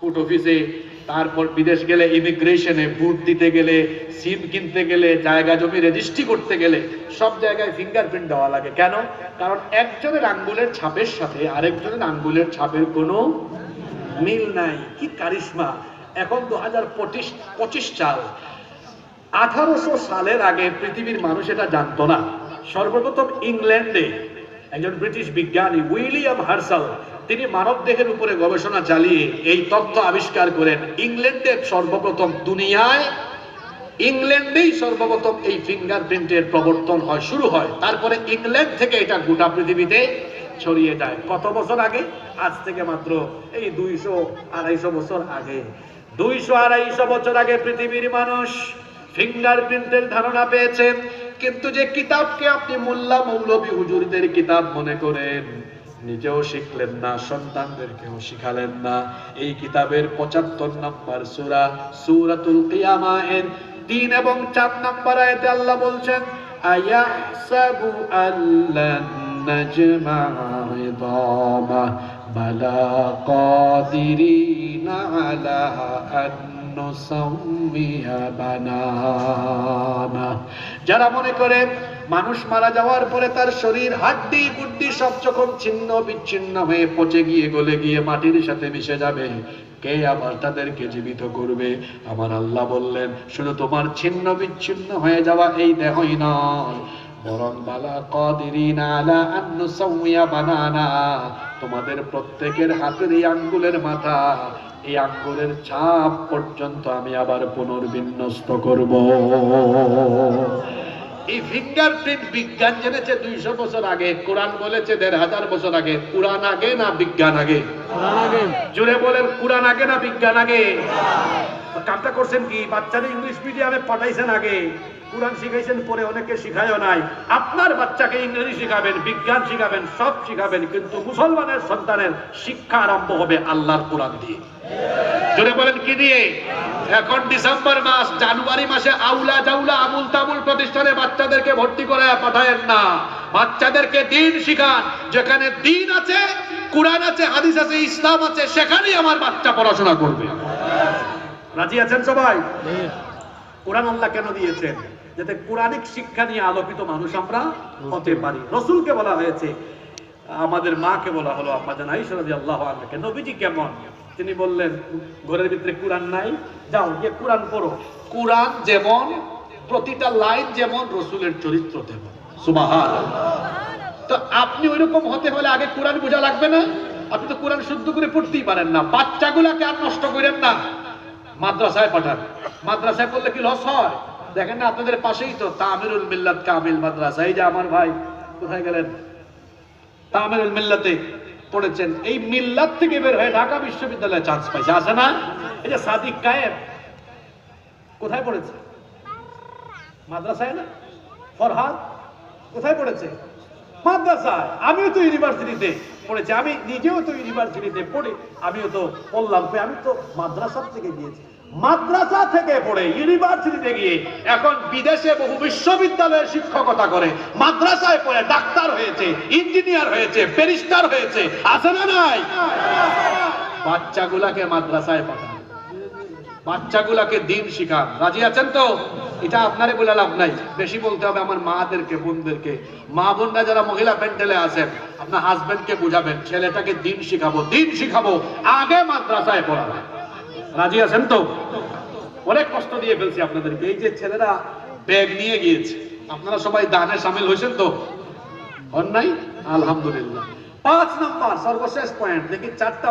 Foot অফিসে তারপর বিদেশ গেলে ইমিগ্রেশনে ভোট দিতে গেলে সিম কিনতে গেলে, জায়গা জমি রেজিস্ট্রি করতে গেলে, সব জায়গায় ফিঙ্গারপ্রিন্ট দেওয়া লাগে। কেন? কারণ একজনের আঙ্গুলের ছাপের সাথে আরেকজনের আঙ্গুলের ছাপের কোনো মিল নাই। কি কারিশমা। এখন দু হাজার পঁচিশ সাল। আঠারোশো সালের আগে পৃথিবীর মানুষ এটা জানতো না। সর্বপ্রথম ইংল্যান্ডে একজন ব্রিটিশ বিজ্ঞানী, উইলিয়াম হার্সাল তিনি মানব দেহের উপরে গবেষণা চালিয়ে এই তথ্য আবিষ্কার করেন। ইংল্যান্ডের সর্বপ্রথম দুনিয়ায়, ইংল্যান্ডেই সর্বপ্রথম এই ফিঙ্গারপ্রিন্টের প্রবর্তন হয়, শুরু হয়। তারপরে ইংল্যান্ড থেকে এটা গোটা পৃথিবীতে ছড়িয়ে যায়। কত বছর আগে? আজ থেকে মাত্র এই দুইশো আড়াইশো বছর আগে। দুইশো আড়াইশো বছর আগে পৃথিবীর মানুষ ফিঙ্গারপ্রিন্টের ধারণা পেয়েছেন। কিন্তু যে কিতাবকে আপনি মোল্লা মৌলবী হুজুরদের কিতাব মনে করেন নিজেও শিখলেন না, সন্তানদেরকেও শিখালেন না। এই কিতাবের পঁচাত্তর নম্বর সুরা, সুরাতুল কিয়ামা এর তিন এবং চার নম্বর আয়াতে আল্লাহ বলছেন, আয়াহসাবু আল্লান নাজমা ইদামা, বালা কাদিরিনা আলা আন যারা মনে করে মানুষ মারা যাওয়ার পরে তার শরীর হাড্ডি বুড্ডি সব যখন ছিন্ন বিচ্ছিন্ন হয়ে পচে গিয়ে, গলে গিয়ে মাটির সাথে মিশে যাবে, কে আবার তাদেরকে জীবিত করবে? আমার আল্লাহ বললেন, শুধু তোমার ছিন্ন বিচ্ছিন্ন হয়ে যাওয়া এই দেহই নয়। তোমাদের প্রত্যেকের হাতের আঙ্গুলের মাথা। এই আঙ্গুলের চাপ পর্যন্ত আমি আবার পুনর্বিন্যস্ত করব। এই ফিঙ্গারপ্রিন্ট বিজ্ঞান জেনেছে দুইশো বছর আগে কোরআন বলেছে দেড় হাজার বছর আগে। কোরআন আগে না বিজ্ঞান আগে। জুড়ে বলেন কোরআন আগে না বিজ্ঞান আগে? কামটা করছেন কি? বাচ্চাদের ইংলিশ মিডিয়ামে পাঠাইছেন আগে। কোরআন শিখাইছেন, পরে অনেকে শিখায়ও নাই। আপনার বাচ্চাকে ইংরেজি শিখাবেন, বিজ্ঞান শিখাবেন, সব শিখাবেন, কিন্তু মুসলমানের সন্তানের শিক্ষা আরম্ভ হবে আল্লাহর কোরআন দিয়ে। জোরে বলেন কি দিয়ে? এখন ডিসেম্বর মাস, জানুয়ারি মাসে আউলা জাউলা আমুল তামুল প্রতিষ্ঠানে বাচ্চাদেরকে ভর্তি করে পাঠায়েন না। বাচ্চাদেরকে দিন শিখান, যেখানে দিন আছে, কোরআন আছে, হাদিস আছে, ইসলাম আছে, সেখানেই আমার বাচ্চা পড়াশোনা করবে। রাজি আছেন সবাই? কোরআন আল্লাহ কেন দিয়েছেন? যাতে কোরআনিক শিক্ষা নিয়ে আলোকিত মানুষ আমরা হতে পারি। রসুলকে বলা হয়েছে আমাদের মাকে বলা হলো আম্মা জান রাদিয়াল্লাহু আনহাকে নবীজি কেমন? তিনি বললেন ঘরের ভিতরে কোরআন নাই। যাও গিয়ে কোরআন পড়ো। কোরআন যেমন প্রতিটা লাইন যেমন রসুলের চরিত্র তেমন। তো আপনি ওইরকম হতে হলে আগে কোরআন বোঝা লাগবে না। আপনি তো কোরআন শুদ্ধ করে পড়তেই পারেন না। বাচ্চাগুলাকে আর নষ্ট করেন না। মাদ্রাসায় পাঠান মাদ্রাসায় পড়লে কি লস হয়? দেখেন না, আপনাদের পাশেই তো তামিরুল মিল্লাত কামিল মাদ্রাসা। এই যে আমার ভাই, কোথায় গেলেন? তামিরুল মিল্লাতে পড়েছেন। এই মিল্লাত থেকে বের হয়ে ঢাকা বিশ্ববিদ্যালয়ে চান্স পাইছে। আছে না? এই যে সাদিক কায়েব কোথায় পড়েছে? মাদ্রাসায় না? ফরহাদ, কোথায় পড়েছে? মাদ্রাসায়। আমিও তো ইউনিভার্সিটিতে পড়েছি আমি নিজেও তো ইউনিভার্সিটিতে পড়ি, আমিও তো কই, আমি তো মাদ্রাসার থেকে গিয়েছি। মাদ্রাসা থেকে পড়ে, ইউনিভার্সিটিতে গিয়ে এখন বিদেশে বহু বিশ্ববিদ্যালয়ে শিক্ষকতা করে, মাদ্রাসায় পড়ে, ডাক্তার হয়েছে, ইঞ্জিনিয়ার হয়েছে, ব্যারিস্টার হয়েছে, আছে না নাই? বাচ্চাগুলাকে মাদ্রাসায় পাঠান। বাচ্চাগুলাকে দিন শিখান। রাজি আছেন তো? এটা আপনারে বলে লাভ নাই। বেশি বলতে হবে আমার মাদেরকে, বোনদেরকে। মা বোনরা যারা মহিলা প্যান্ডেলে আছেন, আপনার হাজবেন্ডকে বুঝাবেন, ছেলেটাকে দিন শিখাবো দিন শিখাবো, আগে মাদ্রাসায় পড়াবো রাজি আছেন তো? অনেক কষ্ট দিয়ে ফেলছি আপনাদেরকে। এই যে ছেলেরা ব্যাগ নিয়ে গিয়েছে, আপনারা সবাই দানে সামিল হয়েছেন তো? হন নাই আলহামদুলিল্লাহ। পাঁচ নাম্বার, সর্বশেষ পয়েন্ট দেখি চারটা